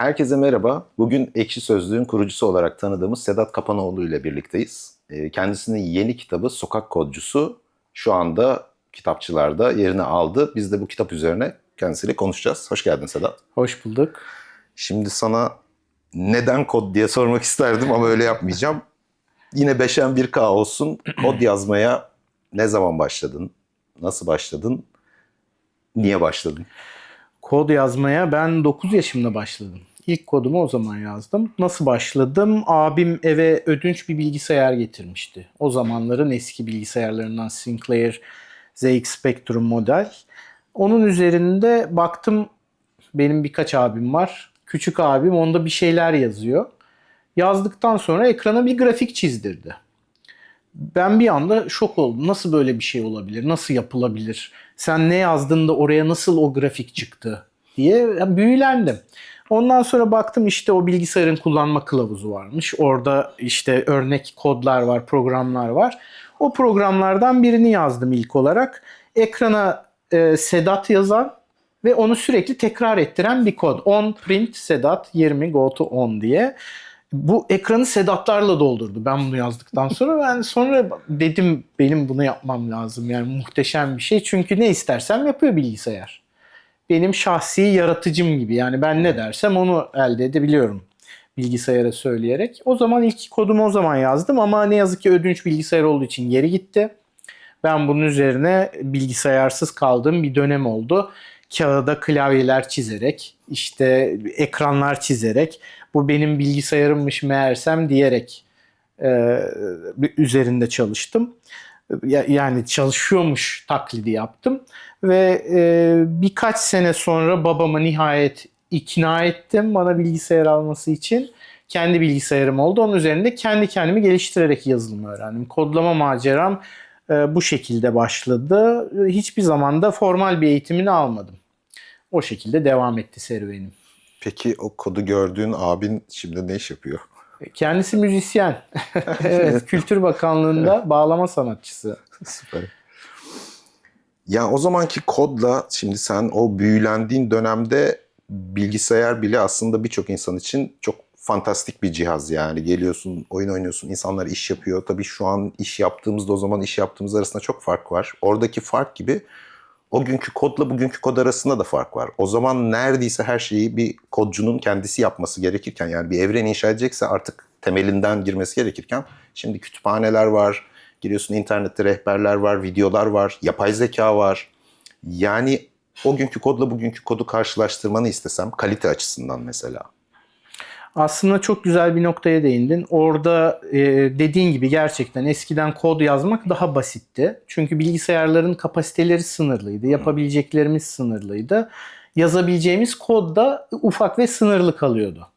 Herkese merhaba. Bugün Ekşi Sözlüğün kurucusu olarak tanıdığımız Sedat Kapanoğlu ile birlikteyiz. Ee, Kendisinin yeni kitabı Sokak Kodcusu şu anda kitapçılarda yerini aldı. Biz de bu kitap üzerine kendisiyle konuşacağız. Hoş geldin Sedat. Hoş bulduk. Şimdi sana neden kod diye sormak isterdim ama öyle yapmayacağım. Yine beşen bir K olsun. Kod yazmaya ne zaman başladın? Nasıl başladın? Niye başladın? Kod yazmaya ben 9 yaşımda başladım. İlk kodumu o zaman yazdım. Nasıl başladım? Abim eve ödünç bir bilgisayar getirmişti. O zamanların eski bilgisayarlarından Sinclair ZX Spectrum model. Onun üzerinde baktım benim birkaç abim var. Küçük abim onda bir şeyler yazıyor. Yazdıktan sonra ekrana bir grafik çizdirdi. Ben bir anda şok oldum. Nasıl böyle bir şey olabilir? Nasıl yapılabilir? Sen ne yazdığında oraya nasıl o grafik çıktı diye büyülendim. Ondan sonra baktım işte o bilgisayarın kullanma kılavuzu varmış. Orada işte örnek kodlar var, programlar var. O programlardan birini yazdım ilk olarak. Ekrana e, Sedat yazan ve onu sürekli tekrar ettiren bir kod. On print Sedat 20 go to on diye. Bu ekranı Sedatlarla doldurdu ben bunu yazdıktan sonra. Ben sonra dedim benim bunu yapmam lazım. Yani muhteşem bir şey. Çünkü ne istersem yapıyor bilgisayar. Benim şahsi yaratıcım gibi. Yani ben ne dersem onu elde edebiliyorum bilgisayara söyleyerek. O zaman ilk kodumu o zaman yazdım ama ne yazık ki ödünç bilgisayar olduğu için geri gitti. Ben bunun üzerine bilgisayarsız kaldığım bir dönem oldu. Kağıda klavyeler çizerek, işte ekranlar çizerek, bu benim bilgisayarımmış meğersem diyerek e, üzerinde çalıştım. Ya- Yani çalışıyormuş taklidi yaptım ve e, birkaç sene sonra babama nihayet ikna ettim bana bilgisayar alması için. Kendi bilgisayarım oldu. Onun üzerinde kendi kendimi geliştirerek yazılımı öğrendim. Kodlama maceram e, bu şekilde başladı. Hiçbir zaman da formal bir eğitimini almadım. O şekilde devam etti serüvenim. Peki o kodu gördüğün abin şimdi ne iş yapıyor? Kendisi müzisyen. evet, Kültür Bakanlığı'nda bağlama sanatçısı. Süper. Ya o zamanki kodla şimdi sen o büyülendiğin dönemde bilgisayar bile aslında birçok insan için çok fantastik bir cihaz yani. Geliyorsun, oyun oynuyorsun, insanlar iş yapıyor. Tabii şu an iş yaptığımızda o zaman iş yaptığımız arasında çok fark var. Oradaki fark gibi o günkü kodla bugünkü kod arasında da fark var. O zaman neredeyse her şeyi bir kodcunun kendisi yapması gerekirken yani bir evren inşa edecekse artık temelinden girmesi gerekirken şimdi kütüphaneler var, giriyorsun internette rehberler var, videolar var, yapay zeka var. Yani o günkü kodla bugünkü kodu karşılaştırmanı istesem kalite açısından mesela. Aslında çok güzel bir noktaya değindin. Orada e, dediğin gibi gerçekten eskiden kod yazmak daha basitti. Çünkü bilgisayarların kapasiteleri sınırlıydı. Yapabileceklerimiz sınırlıydı. Yazabileceğimiz kod da ufak ve sınırlı kalıyordu.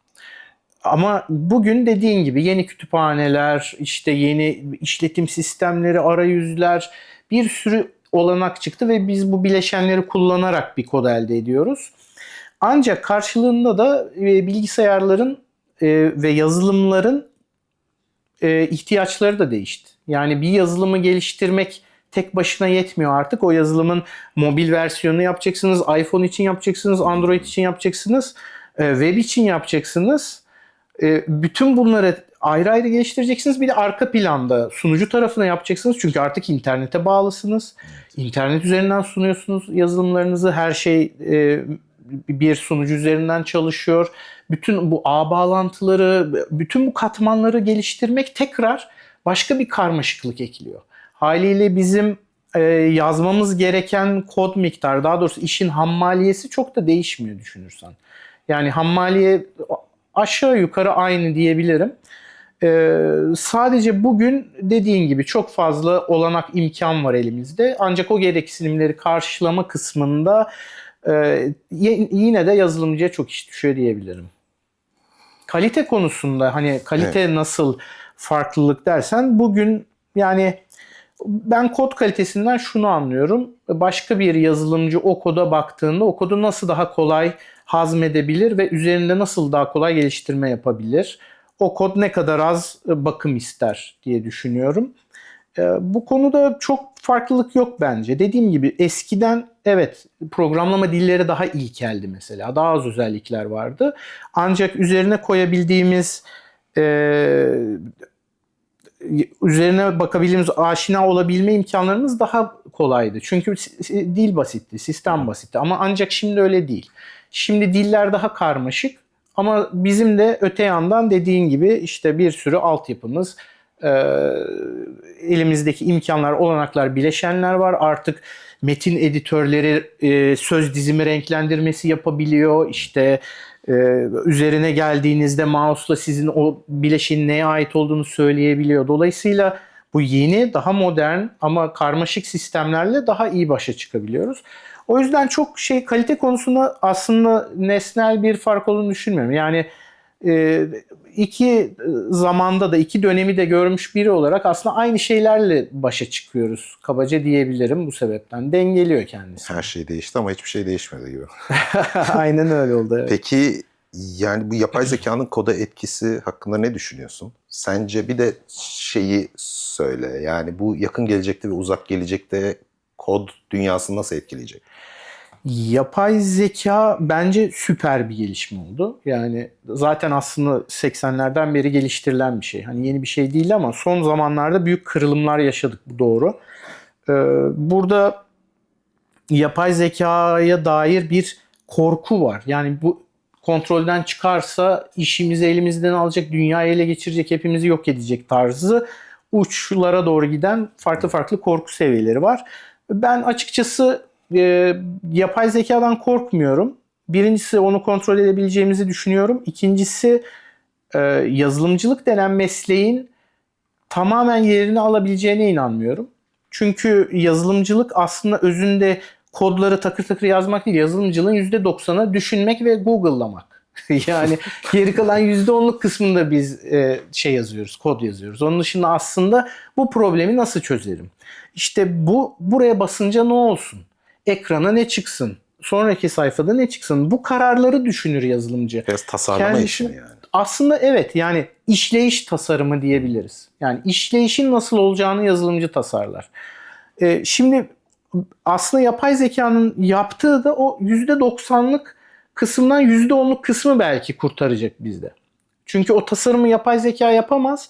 Ama bugün dediğin gibi yeni kütüphaneler, işte yeni işletim sistemleri, arayüzler bir sürü olanak çıktı ve biz bu bileşenleri kullanarak bir kod elde ediyoruz. Ancak karşılığında da e, bilgisayarların e, ve yazılımların e, ihtiyaçları da değişti. Yani bir yazılımı geliştirmek tek başına yetmiyor artık. O yazılımın mobil versiyonunu yapacaksınız, iPhone için yapacaksınız, Android için yapacaksınız, web için yapacaksınız. E, bütün bunları ayrı ayrı geliştireceksiniz. Bir de arka planda sunucu tarafına yapacaksınız. Çünkü artık internete bağlısınız. İnternet üzerinden sunuyorsunuz yazılımlarınızı. Her şey e, bir sunucu üzerinden çalışıyor. Bütün bu ağ bağlantıları, bütün bu katmanları geliştirmek tekrar başka bir karmaşıklık ekliyor. Haliyle bizim e, yazmamız gereken kod miktarı, daha doğrusu işin hammaliyesi çok da değişmiyor düşünürsen. Yani hammaliye aşağı yukarı aynı diyebilirim. Ee, sadece bugün dediğin gibi çok fazla olanak imkan var elimizde. Ancak o gereksinimleri karşılama kısmında e, yine de yazılımcıya çok iş düşüyor diyebilirim. Kalite konusunda hani kalite nasıl farklılık dersen bugün yani ben kod kalitesinden şunu anlıyorum. Başka bir yazılımcı o koda baktığında o kodu nasıl daha kolay hazmedebilir ve üzerinde nasıl daha kolay geliştirme yapabilir? O kod ne kadar az bakım ister diye düşünüyorum. E, bu konuda çok farklılık yok bence. Dediğim gibi eskiden evet programlama dilleri daha ilkeldi mesela. Daha az özellikler vardı. Ancak üzerine koyabildiğimiz e, üzerine bakabildiğimiz, aşina olabilme imkanlarımız daha kolaydı. Çünkü dil basitti, sistem basitti. Ama ancak şimdi öyle değil. Şimdi diller daha karmaşık ama bizim de öte yandan dediğin gibi işte bir sürü altyapımız, elimizdeki imkanlar, olanaklar, bileşenler var. Artık metin editörleri e, söz dizimi renklendirmesi yapabiliyor. İşte e, üzerine geldiğinizde mouse'la sizin o bileşenin neye ait olduğunu söyleyebiliyor. Dolayısıyla bu yeni, daha modern ama karmaşık sistemlerle daha iyi başa çıkabiliyoruz. O yüzden çok şey kalite konusunda aslında nesnel bir fark olduğunu düşünmüyorum. Yani e, iki zamanda da iki dönemi de görmüş biri olarak aslında aynı şeylerle başa çıkıyoruz. Kabaca diyebilirim bu sebepten. Dengeliyor kendisi. Her şey değişti ama hiçbir şey değişmedi gibi. Aynen öyle oldu. evet. Peki yani bu yapay zekanın koda etkisi hakkında ne düşünüyorsun? Sence bir de şeyi söyle. Yani bu yakın gelecekte ve uzak gelecekte kod dünyasını nasıl etkileyecek? Yapay zeka bence süper bir gelişme oldu. Yani zaten aslında 80'lerden beri geliştirilen bir şey. Hani yeni bir şey değil ama son zamanlarda büyük kırılımlar yaşadık bu doğru. Ee, burada yapay zekaya dair bir korku var. Yani bu kontrolden çıkarsa işimizi elimizden alacak, dünyayı ele geçirecek, hepimizi yok edecek tarzı uçlara doğru giden farklı farklı korku seviyeleri var. Ben açıkçası e, yapay zekadan korkmuyorum. Birincisi onu kontrol edebileceğimizi düşünüyorum. İkincisi e, yazılımcılık denen mesleğin tamamen yerini alabileceğine inanmıyorum. Çünkü yazılımcılık aslında özünde kodları takır takır yazmak değil. Yazılımcılığın %90'ı düşünmek ve Google'lamak. yani geri kalan %10'luk kısmında biz e, şey yazıyoruz, kod yazıyoruz. Onun dışında aslında bu problemi nasıl çözerim? İşte bu buraya basınca ne olsun? Ekrana ne çıksın? Sonraki sayfada ne çıksın? Bu kararları düşünür yazılımcı. Biraz tasarlama Kendisi- işi mi yani? Aslında evet yani işleyiş tasarımı diyebiliriz. Yani işleyişin nasıl olacağını yazılımcı tasarlar. Ee, şimdi aslında yapay zekanın yaptığı da o %90'lık kısımdan %10'luk kısmı belki kurtaracak bizde. Çünkü o tasarımı yapay zeka yapamaz.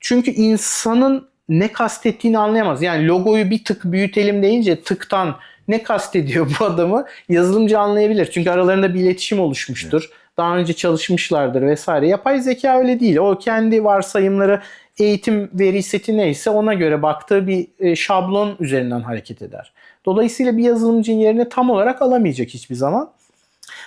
Çünkü insanın ne kastettiğini anlayamaz. Yani logoyu bir tık büyütelim deyince tıktan ne kastediyor bu adamı yazılımcı anlayabilir. Çünkü aralarında bir iletişim oluşmuştur. Daha önce çalışmışlardır vesaire. Yapay zeka öyle değil. O kendi varsayımları eğitim veri seti neyse ona göre baktığı bir e, şablon üzerinden hareket eder. Dolayısıyla bir yazılımcının yerini tam olarak alamayacak hiçbir zaman.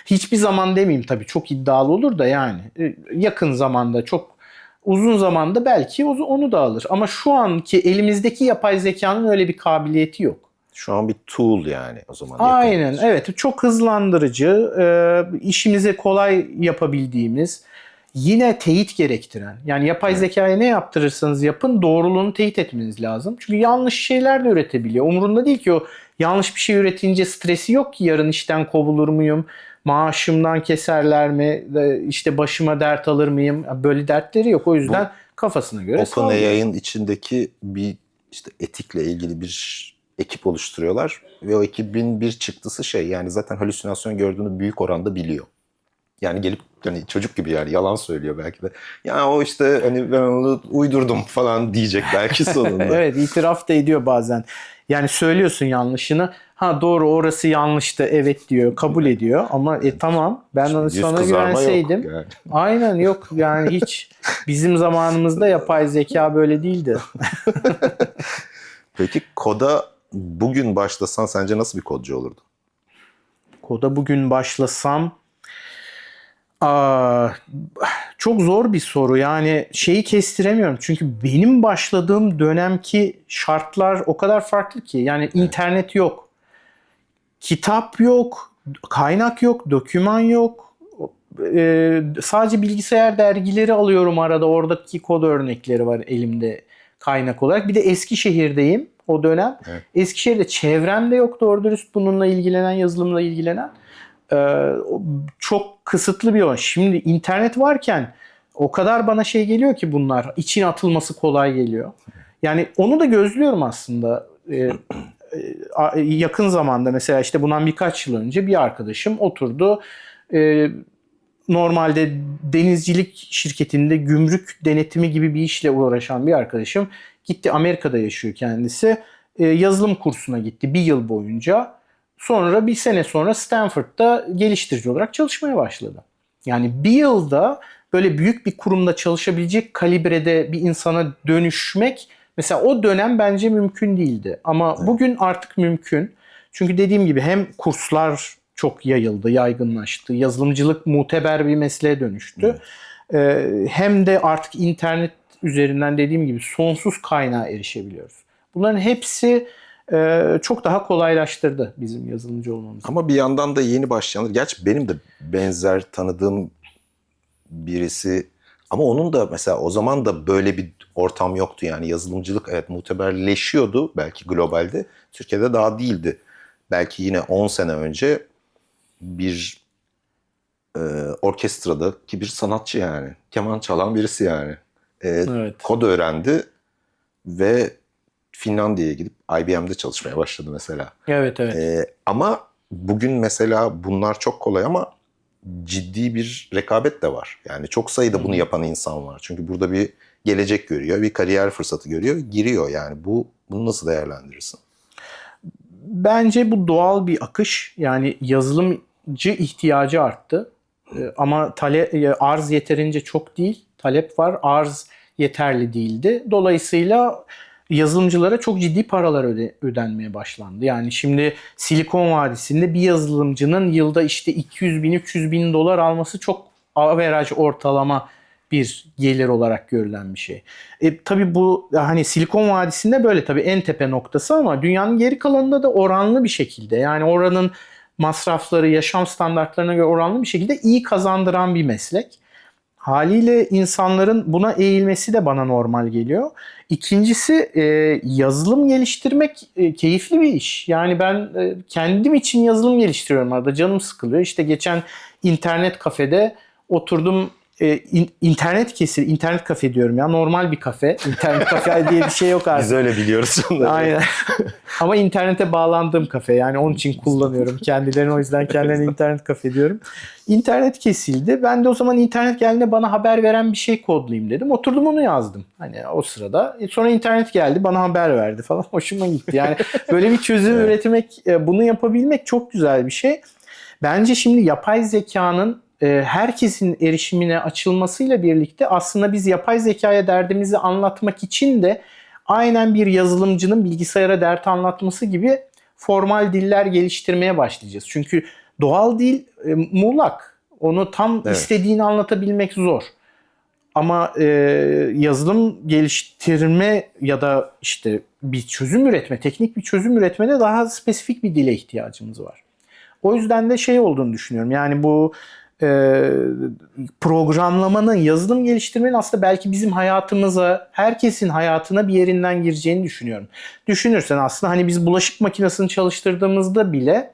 Hiçbir zaman demeyeyim tabii çok iddialı olur da yani E, yakın zamanda çok uzun zamanda belki onu da alır. Ama şu anki elimizdeki yapay zekanın öyle bir kabiliyeti yok. Şu an bir tool yani o zaman. Aynen evet çok hızlandırıcı, e, işimize kolay yapabildiğimiz, yine teyit gerektiren. Yani yapay Evet. zekaya ne yaptırırsanız yapın doğruluğunu teyit etmeniz lazım. Çünkü yanlış şeyler de üretebiliyor. Umurunda değil ki o yanlış bir şey üretince stresi yok ki yarın işten kovulur muyum? Maaşımdan keserler mi? İşte başıma dert alır mıyım? Böyle dertleri yok. O yüzden kafasına göre. OpenAI'ın içindeki bir işte etikle ilgili bir ekip oluşturuyorlar ve o ekibin bir çıktısı şey yani zaten halüsinasyon gördüğünü büyük oranda biliyor. Yani gelip hani çocuk gibi yani yalan söylüyor belki de. Ya o işte hani ben onu uydurdum falan diyecek belki sonunda. evet itiraf da ediyor bazen. Yani söylüyorsun yanlışını. Ha doğru orası yanlıştı evet diyor kabul ediyor ama e tamam ben onu Yüz sana kızarma yok güvenseydim. yani. Aynen yok yani hiç bizim zamanımızda yapay zeka böyle değildi. Peki koda bugün başlasan sence nasıl bir kodcu olurdu? Koda bugün başlasam aa, çok zor bir soru. Yani şeyi kestiremiyorum. Çünkü benim başladığım dönemki şartlar o kadar farklı ki. Yani internet yok kitap yok kaynak yok doküman yok. Ee, sadece bilgisayar dergileri alıyorum arada. Oradaki kod örnekleri var elimde kaynak olarak. Bir de Eskişehir'deyim o dönem Evet. Eskişehir'de çevremde yok doğru dürüst bununla ilgilenen yazılımla ilgilenen Ee, çok kısıtlı bir alan. Şimdi internet varken o kadar bana şey geliyor ki bunlar için atılması kolay geliyor. Yani onu da gözlüyorum aslında. Ee, e, yakın zamanda mesela işte bundan birkaç yıl önce bir arkadaşım oturdu. Ee, normalde denizcilik şirketinde gümrük denetimi gibi bir işle uğraşan bir arkadaşım gitti Amerika'da yaşıyor kendisi. Ee, yazılım kursuna gitti bir yıl boyunca. Sonra bir sene sonra Stanford'da geliştirici olarak çalışmaya başladı. Yani bir yılda böyle büyük bir kurumda çalışabilecek kalibrede bir insana dönüşmek mesela o dönem bence mümkün değildi. Ama bugün artık mümkün. Çünkü dediğim gibi hem kurslar çok yayıldı, yaygınlaştı. Yazılımcılık muteber bir mesleğe dönüştü. Ee, hem de artık internet üzerinden dediğim gibi sonsuz kaynağa erişebiliyoruz. Bunların hepsi e, çok daha kolaylaştırdı bizim yazılımcı olmamızı. Ama bir yandan da yeni başlayanlar. Gerçi benim de benzer tanıdığım birisi ama onun da mesela o zaman da böyle bir ortam yoktu yani yazılımcılık evet muteberleşiyordu belki globalde. Türkiye'de daha değildi. Belki yine 10 sene önce bir e, orkestradaki bir sanatçı yani. Keman çalan birisi yani. E, Evet. kod öğrendi ve Finlandiya'ya gidip IBM'de çalışmaya başladı mesela. Evet evet. Ee, ama bugün mesela bunlar çok kolay ama ciddi bir rekabet de var. Yani çok sayıda bunu yapan insan var. Çünkü burada bir gelecek görüyor, bir kariyer fırsatı görüyor, giriyor yani. Bu bunu nasıl değerlendirirsin? Bence bu doğal bir akış. Yani yazılımcı ihtiyacı arttı. Ee, Ama tale, arz yeterince çok değil. Talep var, arz yeterli değildi. Dolayısıyla yazılımcılara çok ciddi paralar öde- ödenmeye başlandı. Yani şimdi Silikon Vadisi'nde bir yazılımcının yılda işte 200 bin, 300 bin dolar alması çok average ortalama bir gelir olarak görülen bir şey. E, tabii bu hani Silikon Vadisi'nde böyle tabii en tepe noktası ama dünyanın geri kalanında da oranlı bir şekilde yani oranın masrafları, yaşam standartlarına göre oranlı bir şekilde iyi kazandıran bir meslek. Haliyle insanların buna eğilmesi de bana normal geliyor. İkincisi e, yazılım geliştirmek e, keyifli bir iş. Yani ben e, kendim için yazılım geliştiriyorum arada canım sıkılıyor. İşte geçen internet kafede oturdum e, in- internet kesir, internet kafe diyorum ya normal bir kafe. İnternet kafe diye bir şey yok artık. Biz öyle biliyoruz onları. Aynen. Ama internete bağlandığım kafe yani onun için kullanıyorum. Kendilerini o yüzden kendilerine internet kafe diyorum. İnternet kesildi. Ben de o zaman internet geldiğinde bana haber veren bir şey kodlayayım dedim. Oturdum onu yazdım. Hani o sırada. E, Sonra internet geldi bana haber verdi falan. Hoşuma gitti. Yani böyle bir çözüm üretmek, e, bunu yapabilmek çok güzel bir şey. Bence şimdi yapay zekanın e, herkesin erişimine açılmasıyla birlikte aslında biz yapay zekaya derdimizi anlatmak için de aynen bir yazılımcının bilgisayara dert anlatması gibi formal diller geliştirmeye başlayacağız. Çünkü doğal dil e, muğlak. Onu tam Evet. istediğini anlatabilmek zor. Ama e, yazılım geliştirme ya da işte bir çözüm üretme, teknik bir çözüm üretmede daha spesifik bir dile ihtiyacımız var. O yüzden de şey olduğunu düşünüyorum. Yani bu e, programlamanın, yazılım geliştirmenin aslında belki bizim hayatımıza, herkesin hayatına bir yerinden gireceğini düşünüyorum. Düşünürsen aslında hani biz bulaşık makinesini çalıştırdığımızda bile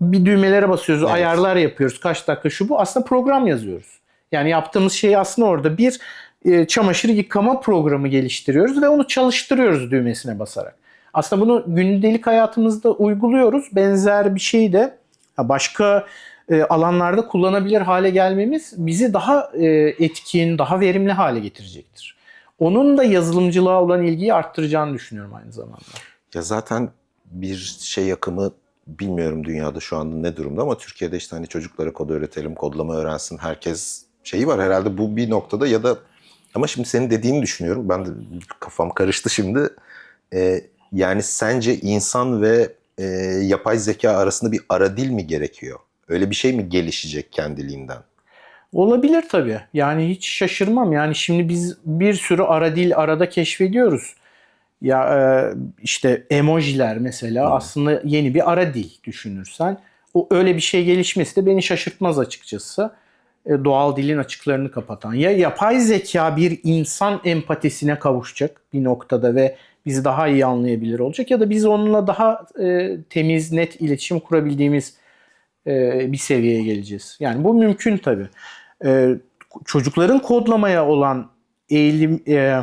bir düğmelere basıyoruz, Evet. ayarlar yapıyoruz. Kaç dakika şu bu. Aslında program yazıyoruz. Yani yaptığımız şey aslında orada bir e, çamaşır yıkama programı geliştiriyoruz ve onu çalıştırıyoruz düğmesine basarak. Aslında bunu gündelik hayatımızda uyguluyoruz. Benzer bir şey de başka e, alanlarda kullanabilir hale gelmemiz bizi daha e, etkin, daha verimli hale getirecektir. Onun da yazılımcılığa olan ilgiyi arttıracağını düşünüyorum aynı zamanda. Ya zaten bir şey akımı bilmiyorum dünyada şu anda ne durumda ama Türkiye'de işte hani çocuklara kod öğretelim, kodlama öğrensin. Herkes şeyi var herhalde bu bir noktada ya da ama şimdi senin dediğini düşünüyorum. Ben de kafam karıştı şimdi. Ee, yani sence insan ve e, yapay zeka arasında bir ara dil mi gerekiyor? Öyle bir şey mi gelişecek kendiliğinden? Olabilir tabii. Yani hiç şaşırmam. Yani şimdi biz bir sürü ara dil arada keşfediyoruz. Ya e, işte emojiler mesela aslında yeni bir ara dil düşünürsen. O öyle bir şey gelişmesi de beni şaşırtmaz açıkçası. E, doğal dilin açıklarını kapatan. Ya yapay zeka bir insan empatisine kavuşacak bir noktada ve bizi daha iyi anlayabilir olacak ya da biz onunla daha e, temiz, net iletişim kurabildiğimiz bir seviyeye geleceğiz. Yani bu mümkün tabii. E, çocukların kodlamaya olan eğilim e,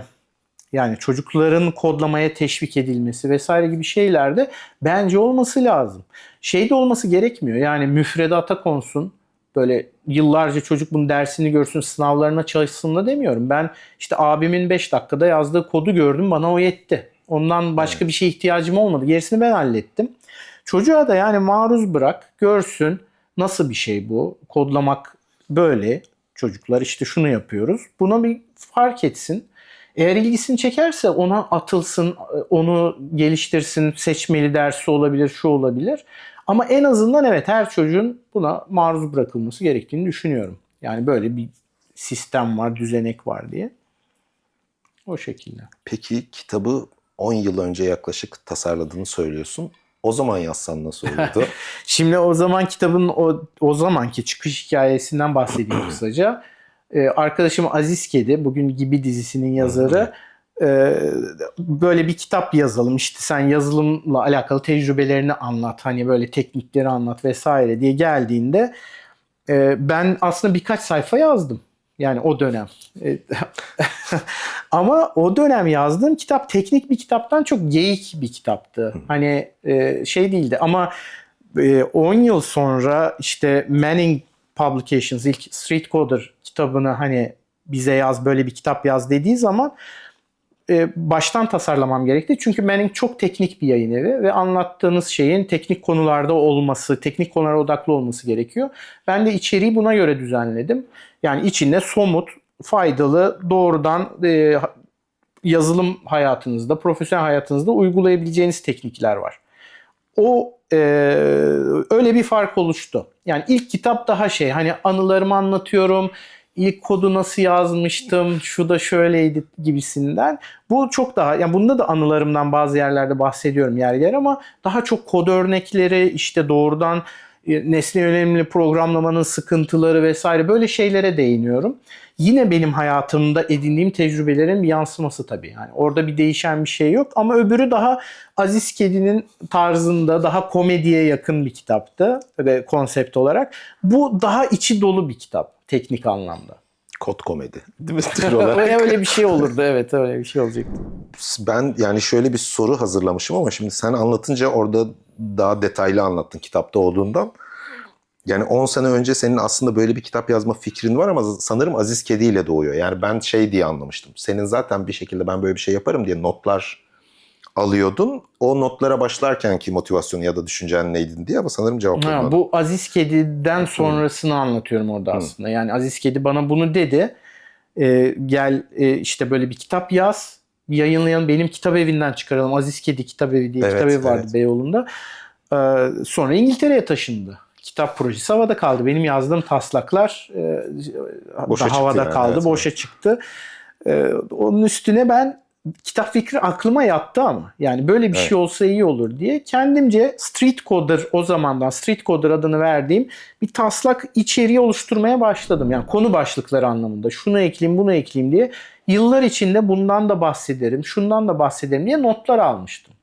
Yani çocukların kodlamaya teşvik edilmesi vesaire gibi şeylerde bence olması lazım. Şey de olması gerekmiyor. Yani müfredata konsun. Böyle yıllarca çocuk bunun dersini görsün, sınavlarına çalışsın da demiyorum. Ben işte abimin 5 dakikada yazdığı kodu gördüm, bana o yetti. Ondan başka bir şeye ihtiyacım olmadı. Gerisini ben hallettim. Çocuğa da yani maruz bırak, görsün nasıl bir şey bu. Kodlamak böyle. Çocuklar işte şunu yapıyoruz. Buna bir fark etsin. Eğer ilgisini çekerse ona atılsın, onu geliştirsin, seçmeli dersi olabilir, şu olabilir. Ama en azından evet her çocuğun buna maruz bırakılması gerektiğini düşünüyorum. Yani böyle bir sistem var, düzenek var diye. O şekilde. Peki kitabı 10 yıl önce yaklaşık tasarladığını söylüyorsun. O zaman yazsan nasıl olurdu? Şimdi o zaman kitabın o, o zamanki çıkış hikayesinden bahsedeyim kısaca. Ee, arkadaşım Aziz Kedi, bugün Gibi dizisinin yazarı. Ee, böyle bir kitap yazalım işte sen yazılımla alakalı tecrübelerini anlat hani böyle teknikleri anlat vesaire diye geldiğinde e, ben aslında birkaç sayfa yazdım. Yani o dönem. E, Ama o dönem yazdığım kitap teknik bir kitaptan çok geyik bir kitaptı. Hani e, şey değildi ama e, 10 yıl sonra işte Manning Publications ilk Street Coder kitabını hani bize yaz böyle bir kitap yaz dediği zaman e, baştan tasarlamam gerekti. Çünkü Manning çok teknik bir yayın evi ve anlattığınız şeyin teknik konularda olması, teknik konulara odaklı olması gerekiyor. Ben de içeriği buna göre düzenledim. Yani içinde somut, faydalı, doğrudan e, yazılım hayatınızda, profesyonel hayatınızda uygulayabileceğiniz teknikler var. O e, öyle bir fark oluştu. Yani ilk kitap daha şey hani anılarımı anlatıyorum. İlk kodu nasıl yazmıştım, şu da şöyleydi gibisinden. Bu çok daha, yani bunda da anılarımdan bazı yerlerde bahsediyorum yer yer ama daha çok kod örnekleri, işte doğrudan e, nesne yönelimli programlamanın sıkıntıları vesaire böyle şeylere değiniyorum. Yine benim hayatımda edindiğim tecrübelerin bir yansıması tabii. Yani orada bir değişen bir şey yok ama öbürü daha Aziz Kedi'nin tarzında daha komediye yakın bir kitaptı ve konsept olarak. Bu daha içi dolu bir kitap teknik anlamda. Kod komedi. Değil mi? Tür olarak. öyle bir şey olurdu evet öyle bir şey olacaktı. Ben yani şöyle bir soru hazırlamışım ama şimdi sen anlatınca orada daha detaylı anlattın kitapta olduğundan. Yani 10 sene önce senin aslında böyle bir kitap yazma fikrin var ama sanırım Aziz Kedi ile doğuyor. Yani ben şey diye anlamıştım. Senin zaten bir şekilde ben böyle bir şey yaparım diye notlar alıyordun. O notlara başlarkenki motivasyonu ya da düşüncen neydi diye ama sanırım cevap Ha, bu Aziz Kedi'den sonrasını anlatıyorum orada aslında. Yani Aziz Kedi bana bunu dedi. Ee, gel e, işte böyle bir kitap yaz. Yayınlayalım. Benim kitap evinden çıkaralım. Aziz Kedi Kitap Evi diye Evet, kitap evi vardı evet. Beyoğlu'nda. Ee, sonra İngiltere'ye taşındı. Kitap projesi havada kaldı. Benim yazdığım taslaklar e, Boşa havada yani, kaldı. evet, boşa çıktı. Ee, onun üstüne ben kitap fikri aklıma yattı ama. Yani böyle bir Evet. şey olsa iyi olur diye kendimce Street Coder o zamandan Street Coder adını verdiğim bir taslak içeriği oluşturmaya başladım. Yani konu başlıkları anlamında. Şunu ekleyeyim, bunu ekleyeyim diye. Yıllar içinde bundan da bahsederim, şundan da bahsederim diye notlar almıştım.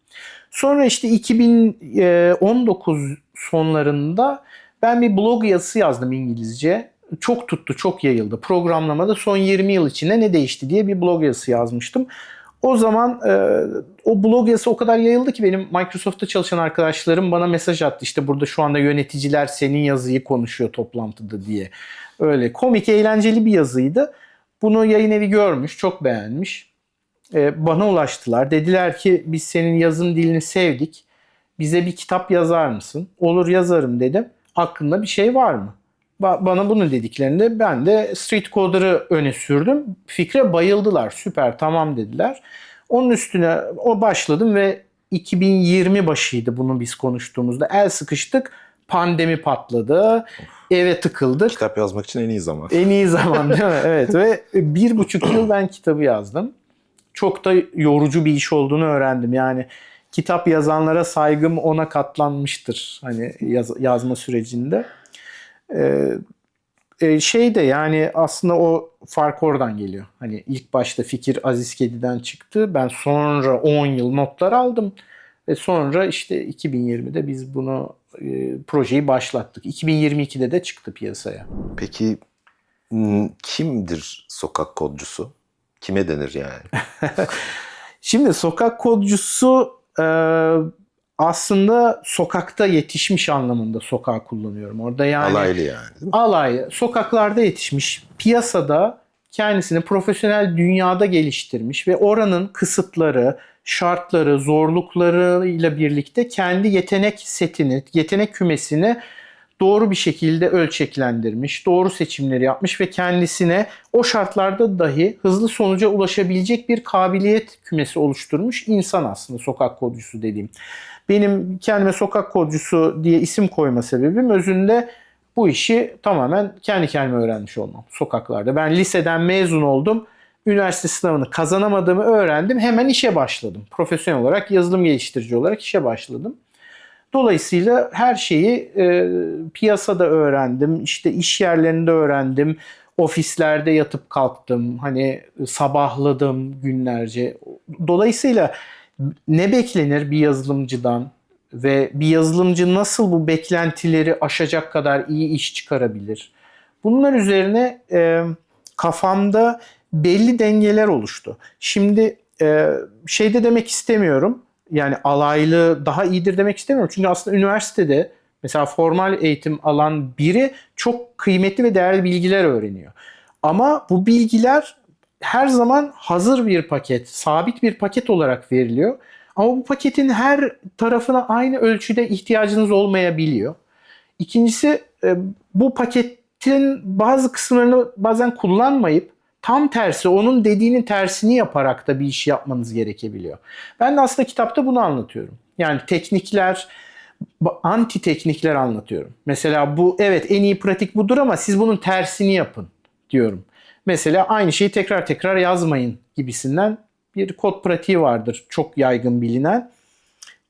Sonra işte 2019 sonlarında ben bir blog yazısı yazdım İngilizce. Çok tuttu, çok yayıldı. Programlamada son 20 yıl içinde ne değişti diye bir blog yazısı yazmıştım. O zaman e, o blog yazısı o kadar yayıldı ki benim Microsoft'ta çalışan arkadaşlarım bana mesaj attı. İşte burada şu anda yöneticiler senin yazıyı konuşuyor toplantıda diye. Öyle komik, eğlenceli bir yazıydı. Bunu yayın evi görmüş, çok beğenmiş. E, bana ulaştılar. Dediler ki biz senin yazım dilini sevdik. Bize bir kitap yazar mısın? Olur yazarım dedim. Aklında bir şey var mı? Ba- Bana bunu dediklerinde ben de Street Coder'ı öne sürdüm. Fikre bayıldılar. Süper tamam dediler. Onun üstüne o başladım ve 2020 başıydı bunu biz konuştuğumuzda. El sıkıştık. Pandemi patladı. Eve tıkıldık. Kitap yazmak için en iyi zaman. En iyi zaman değil mi? Evet ve bir buçuk yıl ben kitabı yazdım. Çok da yorucu bir iş olduğunu öğrendim. Yani kitap yazanlara saygım ona katlanmıştır. Hani yaz- yazma sürecinde. Ee, e, şey de yani aslında o fark oradan geliyor. Hani ilk başta fikir Aziz Kedi'den çıktı. Ben sonra 10 yıl notlar aldım. Ve sonra işte 2020'de biz bunu e, projeyi başlattık. 2022'de de çıktı piyasaya. Peki kimdir sokak kodcusu? kime denir yani? Şimdi sokak kodcusu e, aslında sokakta yetişmiş anlamında sokağı kullanıyorum. Orada yani Alaylı yani alay sokaklarda yetişmiş, piyasada kendisini profesyonel dünyada geliştirmiş ve oranın kısıtları, şartları, zorluklarıyla birlikte kendi yetenek setini, yetenek kümesini doğru bir şekilde ölçeklendirmiş, doğru seçimleri yapmış ve kendisine o şartlarda dahi hızlı sonuca ulaşabilecek bir kabiliyet kümesi oluşturmuş insan aslında sokak kodcusu dediğim. Benim kendime sokak kodcusu diye isim koyma sebebim özünde bu işi tamamen kendi kendime öğrenmiş olmam sokaklarda. Ben liseden mezun oldum. Üniversite sınavını kazanamadığımı öğrendim. Hemen işe başladım. Profesyonel olarak yazılım geliştirici olarak işe başladım. Dolayısıyla her şeyi e, piyasada öğrendim. İşte iş yerlerinde öğrendim. Ofislerde yatıp kalktım. Hani sabahladım günlerce. Dolayısıyla ne beklenir bir yazılımcıdan ve bir yazılımcı nasıl bu beklentileri aşacak kadar iyi iş çıkarabilir? Bunlar üzerine e, kafamda belli dengeler oluştu. Şimdi e, şey de demek istemiyorum. Yani alaylı daha iyidir demek istemiyorum. Çünkü aslında üniversitede mesela formal eğitim alan biri çok kıymetli ve değerli bilgiler öğreniyor. Ama bu bilgiler her zaman hazır bir paket, sabit bir paket olarak veriliyor. Ama bu paketin her tarafına aynı ölçüde ihtiyacınız olmayabiliyor. İkincisi e, bu paketin bazı kısımlarını bazen kullanmayıp tam tersi onun dediğinin tersini yaparak da bir iş yapmanız gerekebiliyor. Ben de aslında kitapta bunu anlatıyorum. Yani teknikler, anti teknikler anlatıyorum. Mesela bu evet en iyi pratik budur ama siz bunun tersini yapın diyorum. Mesela aynı şeyi tekrar tekrar yazmayın gibisinden bir kod pratiği vardır çok yaygın bilinen.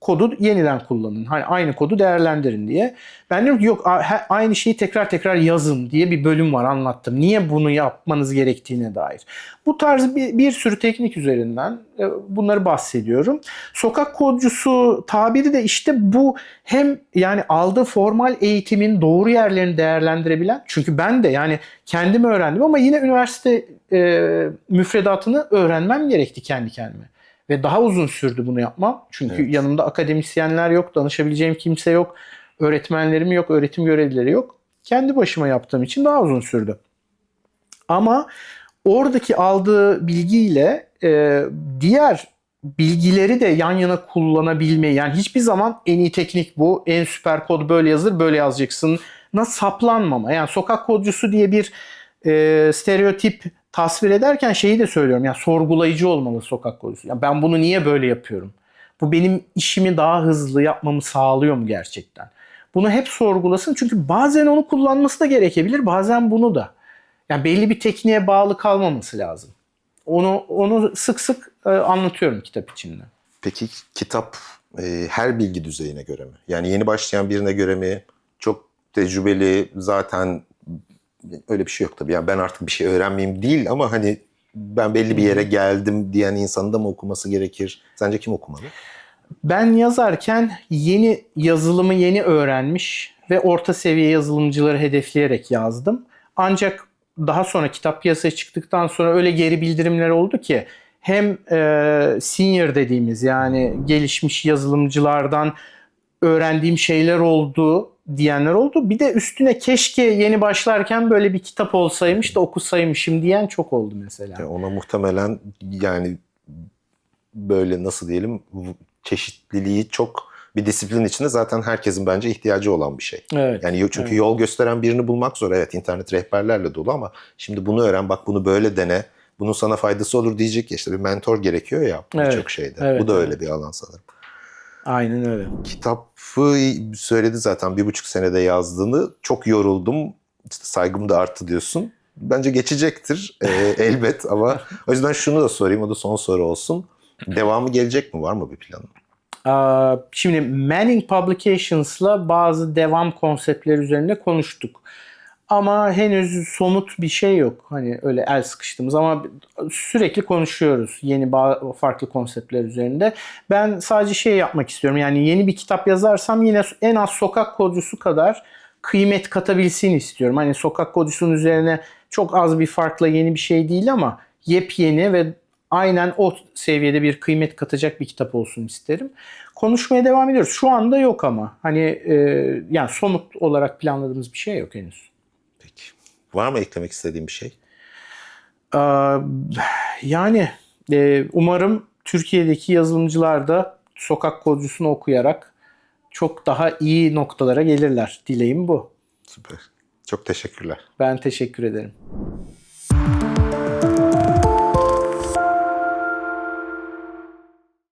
Kodu yeniden kullanın. Hani aynı kodu değerlendirin diye. Ben diyorum ki yok aynı şeyi tekrar tekrar yazın diye bir bölüm var anlattım. Niye bunu yapmanız gerektiğine dair. Bu tarz bir, bir sürü teknik üzerinden e, bunları bahsediyorum. Sokak kodcusu tabiri de işte bu hem yani aldığı formal eğitimin doğru yerlerini değerlendirebilen. Çünkü ben de yani kendim öğrendim ama yine üniversite e, müfredatını öğrenmem gerekti kendi kendime. Ve daha uzun sürdü bunu yapmam. Çünkü evet. yanımda akademisyenler yok, danışabileceğim kimse yok, öğretmenlerim yok, öğretim görevlileri yok. Kendi başıma yaptığım için daha uzun sürdü. Ama oradaki aldığı bilgiyle e, diğer bilgileri de yan yana kullanabilmeyi yani hiçbir zaman en iyi teknik bu, en süper kod böyle yazılır, böyle yazacaksın. Nasıl saplanmama. Yani sokak kodcusu diye bir e, stereotip tasvir ederken şeyi de söylüyorum. Yani sorgulayıcı olmalı sokak kodcusu. Yani ben bunu niye böyle yapıyorum? Bu benim işimi daha hızlı yapmamı sağlıyor mu gerçekten? Bunu hep sorgulasın. Çünkü bazen onu kullanması da gerekebilir. Bazen bunu da. Yani belli bir tekniğe bağlı kalmaması lazım. Onu onu sık sık e, anlatıyorum kitap içinde. Peki kitap e, her bilgi düzeyine göre mi? Yani yeni başlayan birine göre mi? Çok tecrübeli zaten öyle bir şey yok tabii. Yani ben artık bir şey öğrenmeyeyim değil ama hani ben belli bir yere geldim diyen insanın da mı okuması gerekir? Sence kim okumalı? Ben yazarken yeni yazılımı yeni öğrenmiş ve orta seviye yazılımcıları hedefleyerek yazdım. Ancak daha sonra kitap piyasaya çıktıktan sonra öyle geri bildirimler oldu ki hem e, senior dediğimiz yani gelişmiş yazılımcılardan öğrendiğim şeyler oldu diyenler oldu. Bir de üstüne keşke yeni başlarken böyle bir kitap olsaymış da okusaymışım diyen çok oldu mesela. Yani ona muhtemelen yani böyle nasıl diyelim çeşitliliği çok bir disiplin içinde zaten herkesin bence ihtiyacı olan bir şey. Evet. Yani çünkü evet. yol gösteren birini bulmak zor. Evet internet rehberlerle dolu ama şimdi bunu öğren bak bunu böyle dene. Bunun sana faydası olur diyecek ya işte bir mentor gerekiyor ya birçok evet. şeyde. Evet, Bu da evet. öyle bir alan sanırım. Aynen öyle. Kitabı söyledi zaten bir buçuk senede yazdığını. Çok yoruldum. İşte saygım da arttı diyorsun. Bence geçecektir e, elbet ama o yüzden şunu da sorayım. O da son soru olsun. Devamı gelecek mi? Var mı bir planın? Şimdi Manning Publications'la bazı devam konseptleri üzerinde konuştuk. Ama henüz somut bir şey yok. Hani öyle el sıkıştığımız ama sürekli konuşuyoruz yeni farklı konseptler üzerinde. Ben sadece şey yapmak istiyorum. Yani yeni bir kitap yazarsam yine en az sokak kodcusu kadar kıymet katabilsin istiyorum. Hani sokak kodcusunun üzerine çok az bir farkla yeni bir şey değil ama yepyeni ve aynen o seviyede bir kıymet katacak bir kitap olsun isterim. Konuşmaya devam ediyoruz. Şu anda yok ama hani e, yani somut olarak planladığımız bir şey yok henüz. Var mı eklemek istediğin bir şey? Ee, Yani e, umarım Türkiye'deki yazılımcılar da sokak kodcusunu okuyarak çok daha iyi noktalara gelirler. Dileğim bu. Süper. Çok teşekkürler. Ben teşekkür ederim.